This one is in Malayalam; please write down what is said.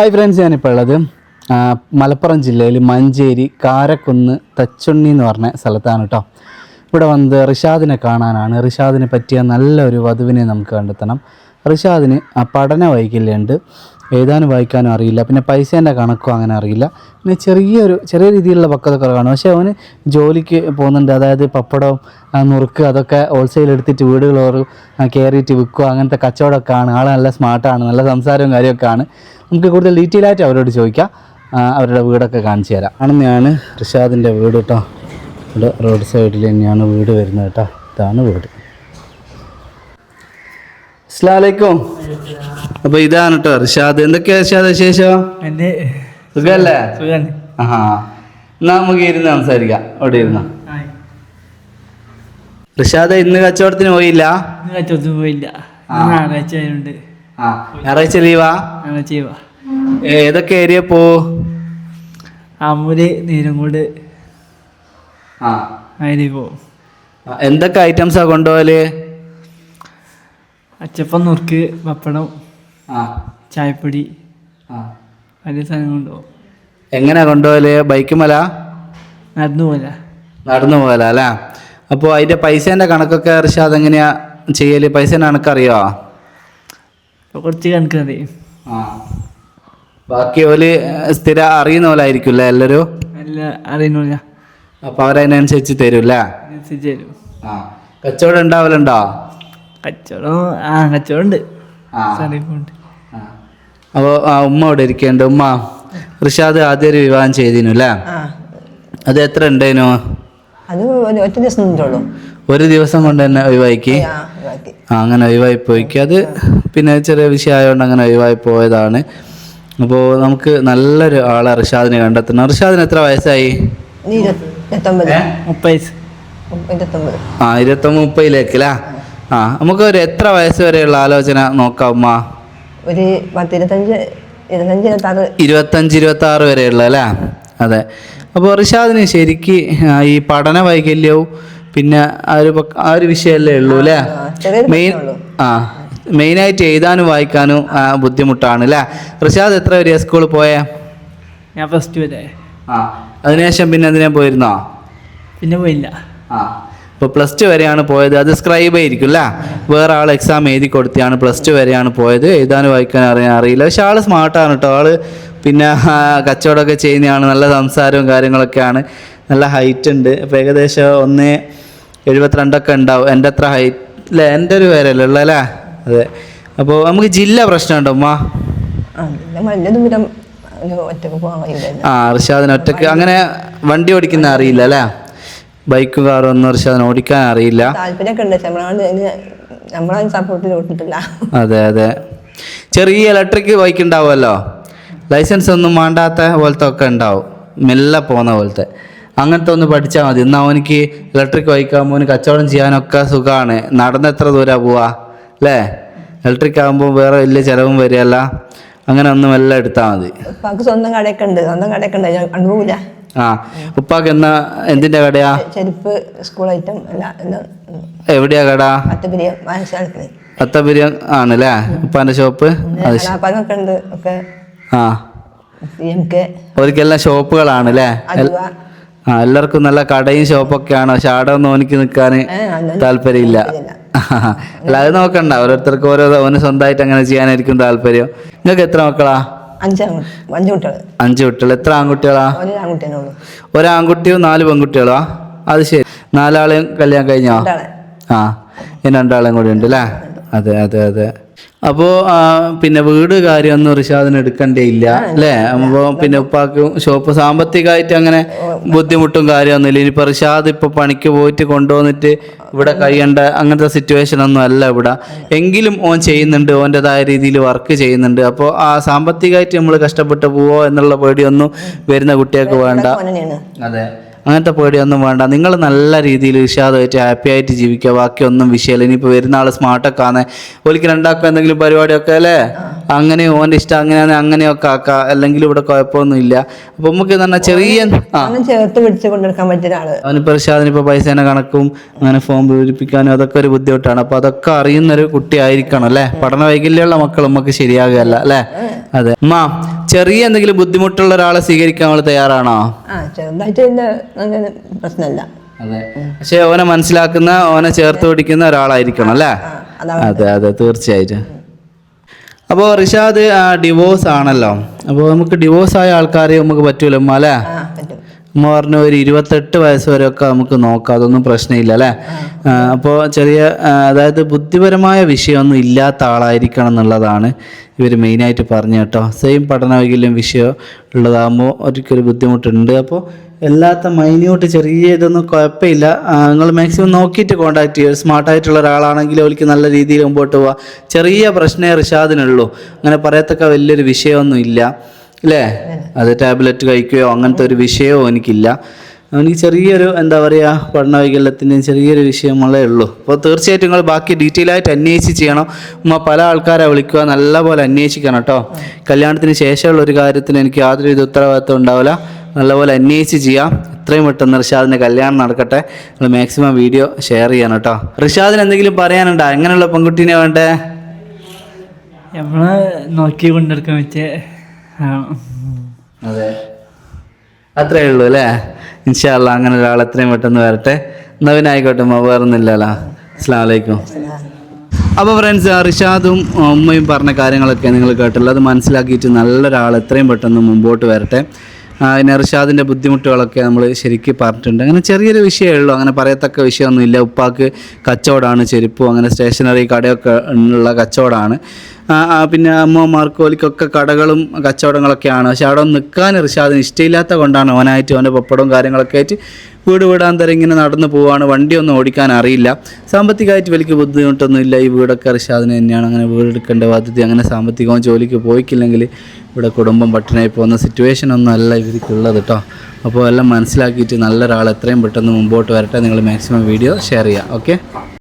ഹായ് ഫ്രണ്ട്സ് ഞാനിപ്പോൾ ഉള്ളത് മലപ്പുറം ജില്ലയിൽ മഞ്ചേരി കാരക്കുന്ന് തച്ചുണ്ണി എന്ന് പറഞ്ഞ സ്ഥലത്താണ് കേട്ടോ ഇവിടെ വന്ന് റിഷാദിനെ കാണാനാണ്. റിഷാദിനെ പറ്റിയ നല്ലൊരു വധുവിനെ നമുക്ക് കണ്ടെത്തണം. റിഷാദിന് പഠന വൈകല്യമുണ്ട്. എഴുതാനും വായിക്കാനും അറിയില്ല. പിന്നെ പൈസേന്റെ കണക്കും അങ്ങനെ അറിയില്ല. പിന്നെ ചെറിയൊരു ചെറിയ രീതിയിലുള്ള പക്വത കുറവാണ് പക്ഷേ അവന് ജോലിക്ക് പോകുന്നുണ്ട്. അതായത് പപ്പടവും നുറുക്ക് അതൊക്കെ ഹോൾസെയിൽ എടുത്തിട്ട് വീടുകൾ കയറിയിട്ട് വിൽക്കുക. അങ്ങനത്തെ കച്ചവടമൊക്കെ ആണ്. ആൾ നല്ല സ്മാർട്ടാണ് നല്ല സംസാരവും കാര്യമൊക്കെ ആണ്. നമുക്ക് കൂടുതൽ ഡീറ്റെയിൽ ആയിട്ട് അവരോട് ചോദിക്കാം. അവരുടെ വീടൊക്കെ കാണിച്ചു തരാം. ആണെന്നെയാണ് റിഷാദിന്റെ വീട് കേട്ടോ. ഇവിടെ റോഡ് സൈഡിൽ തന്നെയാണ് വീട് വരുന്നത് കേട്ടോ. ഇതാണ് വീട്. അസ്ലാലേക്കും അപ്പൊ ഇതാണ് കേട്ടോ റിഷാദ് എന്തൊക്കെയാ റിഷാദ് വിശേഷം? എന്റെ സുഖല്ലേ? ആഹാ. എന്നാ നമുക്ക് ഇരുന്ന് സംസാരിക്കാം. അവിടെ ഇരുന്ന. റിഷാദ് ഇന്ന് കച്ചവടത്തിന് പോയില്ല? കച്ചവടത്തിന് പോയില്ല. ആ. ഞായറാഴ്ച ആയതുകൊണ്ട് ആ. ഞായറാഴ്ച ലീവാ? അങ്ങനെ ചെയ്യുക ഏതൊക്കെ ഏരിയ പോ? അമുൽ നീരങ്കോട് ആ. അതിൽ പോവും. ആ, എന്തൊക്കെ ഐറ്റംസാ കൊണ്ടുപോകൽ അച്ചപ്പം നുറുക്ക് പപ്പടം. ആ ചായപ്പൊടി. വലിയ സാധനം കൊണ്ടുപോകും എങ്ങനെയാ കൊണ്ടുപോകൽ? ബൈക്ക് മല? നടന്നു പോല നടന്നു പോകല അല്ലേ? അപ്പോൾ അതിന്റെ പൈസേന്റെ കണക്കൊക്കെ റിഷാദ് എങ്ങനെയാ ചെയ്യൽ? പൈസേന്റെ കണക്കറിയോ? കുറച്ച് കണക്ക് ആ. ബാക്കി ഓൽ സ്ഥിരം അറിയുന്ന പോലെ ആയിരിക്കുമല്ലേ എല്ലാവരും? എല്ലാം അറിയുന്നില്ല അപ്പോൾ അവരതിനനുസരിച്ച് തരും അല്ലേ? തരും. ആ. കച്ചവടം ഉണ്ടാവലുണ്ടോ? കച്ചവടം ആ കച്ചവടം ഉണ്ട്. ആ. അപ്പോൾ ആ ഉമ്മ അവിടെ ഇരിക്കേണ്ട. ഉമ്മ റിഷാദ് ആദ്യം ഒരു വിവാഹം ചെയ്തിനു അല്ലേ? അത് എത്ര ഉണ്ടായിനു? അത് ഒറ്റ ദിവസം നിന്നുള്ളൂ ഒരു ദിവസം കൊണ്ട് തന്നെ ഒഴിവാക്കി? ആ അങ്ങനെ ഒഴിവായി പോയിക്ക് അത് പിന്നെ ചെറിയ വിഷയമായതുകൊണ്ട് അങ്ങനെ ഒഴിവായി പോയതാണ്. അപ്പോൾ നമുക്ക് നല്ലൊരു ആളെ റിഷാദിനെ കണ്ടെത്തണം. റിഷാദിന് എത്ര വയസ്സായി? ഇരുപത്തൊമ്പത്. ആ ഇരുപത്തൊമ്പത് മുപ്പതിലേക്കല്ലേ ആ നമുക്ക് ഒരു എത്ര വയസ്സ് വരെയുള്ള ആലോചന നോക്കാം ഉമ്മ. ഒരു പത്ത് ഇരുപത്തഞ്ച് ഇരുപത്തഞ്ച് ഇരുപത്താറ്. ഇരുപത്തഞ്ച് ഇരുപത്തി ആറ് വരെയുള്ള അല്ലേ? അതെ. അപ്പോൾ റിഷാദിന് ശരിക്ക് ഈ പഠന വൈകല്യവും പിന്നെ ആ ഒരു പക്ക- ആ ഒരു വിഷയമല്ലേ ഉള്ളൂ അല്ലേ? ചെറിയൊരു മെയിൻ. ആ മെയിനായിട്ട് എഴുതാനും വായിക്കാനും ആ, ബുദ്ധിമുട്ടാണ് അല്ലേ? റിഷാദ് എത്ര വരെയാ സ്കൂളിൽ പോയേ? ഞാൻ ഫസ്റ്റ് വരെ. ആ അതിനുശേഷം പിന്നെ എന്തിനാ പോയിരുന്നോ? പിന്നെ പോയില്ല. ആ ഇപ്പോൾ പ്ലസ് ടു വരെയാണ് പോയത്. അത് സ്ക്രൈബ് ആയിരിക്കും അല്ലേ വേറെ ആൾ എക്സാം എഴുതി കൊടുത്തിയാണ് പ്ലസ് ടു വരെയാണ് പോയത്. എഴുതാനും വായിക്കാൻ അറിയാൻ അറിയില്ല. പക്ഷെ ആൾ സ്മാർട്ടാണ് കേട്ടോ ആൾ പിന്നെ കച്ചവടമൊക്കെ ചെയ്യുന്നതാണ്. നല്ല സംസാരവും കാര്യങ്ങളൊക്കെയാണ്. നല്ല ഹൈറ്റ് ഉണ്ട്. അപ്പോൾ ഏകദേശം ഒന്ന് എഴുപത്തിരണ്ടൊക്കെ ഉണ്ടാവും. എന്റെ അത്ര ഹൈറ്റ് അല്ലേ എന്റെ ഒരു പേരല്ലേ ഉള്ള അല്ലേ അതെ. അപ്പോൾ നമുക്ക് ജില്ല പ്രശ്നമുണ്ടോ ഉമ്മ? ആ റിഷാദിന് ഒറ്റയ്ക്ക് അങ്ങനെ വണ്ടി ഓടിക്കുന്ന അറിയില്ല അല്ലേ ബൈക്കും കാറൊന്നും ഒന്നും അതിന് ഓടിക്കാൻ അറിയില്ല. താല്പര്യമൊക്കെ ഉണ്ട് പക്ഷെ നമ്മളതിന് സപ്പോർട്ട് കൊടുത്തിട്ടില്ല അതെ അതെ. ചെറിയ ഇലക്ട്രിക് ബൈക്ക് ഉണ്ടാവുമല്ലോ? ലൈസൻസ് ഒന്നും വേണ്ടാത്ത പോലത്തെ ഒക്കെ ഉണ്ടാവും. മെല്ലെ പോകുന്ന പോലത്തെ. അങ്ങനത്തെ ഒന്ന് പഠിച്ചാൽ മതി. എന്നാൽ അവനിക്ക് ഇലക്ട്രിക് ബൈക്ക് ആകുമ്പോൾ അവന് കച്ചവടം ചെയ്യാനൊക്കെ സുഖമാണ് നടന്ന് എത്ര ദൂരം പോവാ? അല്ലേ? ഇലക്ട്രിക് ആകുമ്പോൾ വേറെ വലിയ ചിലവും വരികയല്ല. അങ്ങനെ ഒന്നും മെല്ലെ എടുത്താൽ മതി. സ്വന്തം കടയൊക്കെ ഉണ്ട്. സ്വന്തം കടയൊക്കെ ഉണ്ട്. കണ്ടുപോകില്ല ആ ഉപ്പാക്ക് എന്നാ എന്തിന്റെ കടയാ? ചെരുപ്പ് സ്കൂൾ ഐറ്റം എവിടെയാ കട? അത്തപിരിയം ആണല്ലേ? ഉപ്പാന്റെ ഷോപ്പ്? ആ. കെ ഷോപ്പുകളാണ് അല്ലേ ആ എല്ലാവർക്കും നല്ല കടയും ഷോപ്പൊക്കെയാണ്. പക്ഷെ അവിടെ ഒന്നും എനിക്ക് നിൽക്കാൻ താല്പര്യമില്ല. അല്ല അത് നോക്കണ്ട. ഓരോരുത്തർക്ക് ഓരോ ഓന് സ്വന്തമായിട്ട് അങ്ങനെ ചെയ്യാനായിരിക്കും താല്പര്യം. നിങ്ങൾക്ക് എത്ര മക്കളാ? അഞ്ച് അഞ്ച് കുട്ടികൾ അഞ്ച് കുട്ടികൾ എത്ര ആൺകുട്ടികളാ? ഒരു ആൺകുട്ടിയേ ഉള്ളൂ. ഒരു ആൺകുട്ടിയും നാല് പെൺകുട്ടികളാ? അത് ശരി. നാലാളെയും കല്യാണം കഴിഞ്ഞോ? ആ ഇനി രണ്ടാളെയും കൂടി ഉണ്ട് അല്ലേ അതെ അതെ അതെ. അപ്പോൾ പിന്നെ വീട് കാര്യമൊന്നും റിഷാദിന് എടുക്കണ്ടേ ഇല്ല അല്ലേ? അപ്പോൾ പിന്നെ ഉപ്പാക്ക് ഷോപ്പ് സാമ്പത്തികമായിട്ട് അങ്ങനെ ബുദ്ധിമുട്ടും കാര്യമൊന്നുമില്ല. ഇനിയിപ്പോൾ റിഷാദ് ഇപ്പോൾ പണിക്ക് പോയിട്ട് കൊണ്ടുവന്നിട്ട് ഇവിടെ കഴിയേണ്ട അങ്ങനത്തെ സിറ്റുവേഷൻ ഒന്നും അല്ല ഇവിടെ. എങ്കിലും ഓൻ ചെയ്യുന്നുണ്ട് ഓന്റെതായ രീതിയിൽ വർക്ക് ചെയ്യുന്നുണ്ട്. അപ്പോൾ ആ സാമ്പത്തികമായിട്ട് നമ്മൾ കഷ്ടപ്പെട്ട് പോവോ എന്നുള്ള പേടിയൊന്നും വരുന്ന കുട്ടികൾക്ക് വേണ്ട അതെ. അങ്ങനത്തെ പേടിയൊന്നും വേണ്ട. നിങ്ങൾ നല്ല രീതിയിൽ വിഷാദമായിട്ട് ഹാപ്പി ആയിട്ട് ജീവിക്കുക. ബാക്കിയൊന്നും വിഷയമില്ല. ഇനിയിപ്പോൾ വരുന്ന ആൾ സ്മാർട്ടൊക്കെ ആണ് ഒലിക്ക് രണ്ടാക്കുക എന്തെങ്കിലും പരിപാടിയൊക്കെ അല്ലേ? അങ്ങനെ ഓന്റെ ഇഷ്ടം അങ്ങനെയാണ് അങ്ങനെയൊക്കെ ആക്കാം. അല്ലെങ്കിൽ ഇവിടെ കുഴപ്പമൊന്നുമില്ല. അപ്പോൾ നമുക്ക് എന്ന് പറഞ്ഞാൽ ചെറിയ ചേർത്ത് പിടിച്ച് കൊണ്ടെടുക്കാൻ പറ്റുന്ന ആൾ. അവനിപ്പോൾ റിഷാദിനിപ്പോൾ പൈസേനെ കണക്കും അങ്ങനെ ഫോം പൂരിപ്പിക്കാനും അതൊക്കെ ഒരു ബുദ്ധിമുട്ടാണ്. അപ്പോൾ അതൊക്കെ അറിയുന്നൊരു കുട്ടി ആയിരിക്കണം അല്ലേ? പഠന വൈകല്യമുള്ള മക്കൾ നമുക്ക് ശരിയാകുകയല്ല അല്ലേ? അതെ. അമ്മ ചെറിയ എന്തെങ്കിലും ബുദ്ധിമുട്ടുള്ള ഒരാളെ സ്വീകരിക്കാൻ നമ്മൾ തയ്യാറാണോ? ആ ചെറുതായിട്ട് എന്റെ അങ്ങനെ പ്രശ്നമില്ല. അതെ. പക്ഷെ ഓനെ മനസ്സിലാക്കുന്ന ഓനെ ചേർത്ത് പിടിക്കുന്ന ഒരാളായിരിക്കണം അല്ലേ? അതെ അതെ തീർച്ചയായിട്ടും. അപ്പോൾ റിഷാദ് ഡിവോഴ്സ് ആണല്ലോ. അപ്പോൾ നമുക്ക് ഡിവോഴ്സ് ആയ ആൾക്കാരെ നമുക്ക് പറ്റൂലമ്മ അല്ലേ? ഉമ്മ പറഞ്ഞ ഒരു ഇരുപത്തെട്ട് വയസ്സ് വരെയൊക്കെ നമുക്ക് നോക്കാം അതൊന്നും പ്രശ്നമില്ല അല്ലേ? അപ്പോൾ ചെറിയ അതായത് ബുദ്ധിപരമായ വിഷയമൊന്നും ഇല്ലാത്ത ആളായിരിക്കണം എന്നുള്ളതാണ് ഇവർ മെയിനായിട്ട് പറഞ്ഞു കേട്ടോ. സെയിം പഠന വൈകല്യം വിഷയം ഉള്ളതാകുമ്പോൾ ഒരിക്കലും ബുദ്ധിമുട്ടുണ്ട്. അപ്പോൾ എല്ലാത്ത മൈന്യൂട്ട് ചെറിയ ഇതൊന്നും കുഴപ്പമില്ല. നിങ്ങൾ മാക്സിമം നോക്കിയിട്ട് കോൺടാക്ട് ചെയ്യുക. സ്മാർട്ടായിട്ടുള്ള ഒരാളാണെങ്കിൽ അവർക്ക് നല്ല രീതിയിൽ മുമ്പോട്ട് പോവാം. ചെറിയ പ്രശ്നമേ റിഷാദിനുള്ളൂ. അങ്ങനെ പറയത്തക്ക വലിയൊരു വിഷയമൊന്നും ഇല്ല അല്ലേ അത് ടാബ്ലറ്റ് കഴിക്കുകയോ അങ്ങനത്തെ ഒരു വിഷയമോ എനിക്കില്ല. എനിക്ക് ചെറിയൊരു എന്താ പറയുക പഠന വൈകല്യത്തിന്റെ ചെറിയൊരു വിഷയമുള്ളേ ഉള്ളൂ. അപ്പോൾ തീർച്ചയായിട്ടും നിങ്ങൾ ബാക്കി ഡീറ്റെയിൽ ആയിട്ട് അന്വേഷിച്ച് ചെയ്യണം. ഉമ്മ പല ആൾക്കാരെ വിളിക്കുക നല്ലപോലെ അന്വേഷിക്കണം കേട്ടോ. കല്യാണത്തിന് ശേഷമുള്ള ഒരു കാര്യത്തിന് എനിക്ക് യാതൊരു വിധ ഉത്തരവാദിത്വം ഉണ്ടാവില്ല. നല്ലപോലെ അന്വേഷിച്ച് ചെയ്യാം. എത്രയും പെട്ടെന്ന് റിഷാദിന്റെ കല്യാണം നടക്കട്ടെ. നിങ്ങൾ മാക്സിമം വീഡിയോ ഷെയർ ചെയ്യണം കേട്ടോ. റിഷാദിന് എന്തെങ്കിലും പറയാനുണ്ടോ? എങ്ങനെയുള്ള പെൺകുട്ടീനെ വേണ്ടേ? നമ്മൾ നോക്കി കൊണ്ടെടുക്കാൻ വെച്ചേ അതെ. അത്രേ ഉള്ളൂ അല്ലേ? ഇൻഷാല്ല അങ്ങനെ ഒരാൾ എത്രയും പെട്ടെന്ന് വരട്ടെ. നവീനായിക്കോട്ടെ വേറൊന്നുമില്ലല്ലോ. അസ്സാം വലൈക്കും അപ്പോൾ ഫ്രണ്ട്സ് റിഷാദും ഉമ്മയും പറഞ്ഞ കാര്യങ്ങളൊക്കെ നിങ്ങൾ കേട്ടല്ലോ അത് മനസ്സിലാക്കിയിട്ട് നല്ലൊരാൾ എത്രയും പെട്ടെന്ന് മുമ്പോട്ട് വരട്ടെ. പിന്നെ റിഷാദിന്റെ ബുദ്ധിമുട്ടുകളൊക്കെ നമ്മൾ ശരിക്കും പറഞ്ഞിട്ടുണ്ട്. അങ്ങനെ ചെറിയൊരു വിഷയമേ ഉള്ളൂ. അങ്ങനെ പറയത്തക്ക വിഷയമൊന്നുമില്ല. ഉപ്പാക്ക് കച്ചവടമാണ് ചെരുപ്പും അങ്ങനെ സ്റ്റേഷനറി കടയൊക്കെ ഉള്ള കച്ചവടമാണ്. പിന്നെ അമ്മമാർക്കും ഓലിക്കൊക്കെ കടകളും കച്ചവടങ്ങളൊക്കെയാണ്. പക്ഷെ അവിടെ നിൽക്കാൻ റിഷാദിന് ഇഷ്ടമില്ലാത്ത കൊണ്ടാണ് ഓനായിട്ട് ഓന്റെ പപ്പടവും കാര്യങ്ങളൊക്കെ ആയിട്ട് വീട് വീടാന്തരം ഇങ്ങനെ നടന്നു പോവാണ്. വണ്ടിയൊന്നും ഓടിക്കാൻ അറിയില്ല. സാമ്പത്തികമായിട്ട് വലിയ ബുദ്ധിമുട്ടൊന്നും ഇല്ല. ഈ വീടൊക്കെ റിഷാദിന് തന്നെയാണ്. അങ്ങനെ വീട് എടുക്കേണ്ട ബാധ്യത. അങ്ങനെ സാമ്പത്തികവും ജോലിക്ക് പോയിക്കില്ലെങ്കിൽ ഇവിടെ കുടുംബം പട്ടിണിയായി പോകുന്ന സിറ്റുവേഷൻ ഒന്നും അല്ല ഇവർക്കുള്ളത് കേട്ടോ. അപ്പോൾ എല്ലാം മനസ്സിലാക്കിയിട്ട് നല്ലൊരാൾ എത്രയും പെട്ടെന്ന് മുമ്പോട്ട് വരട്ടെ. നിങ്ങൾ മാക്സിമം വീഡിയോ ഷെയർ ചെയ്യുക. ഓക്കെ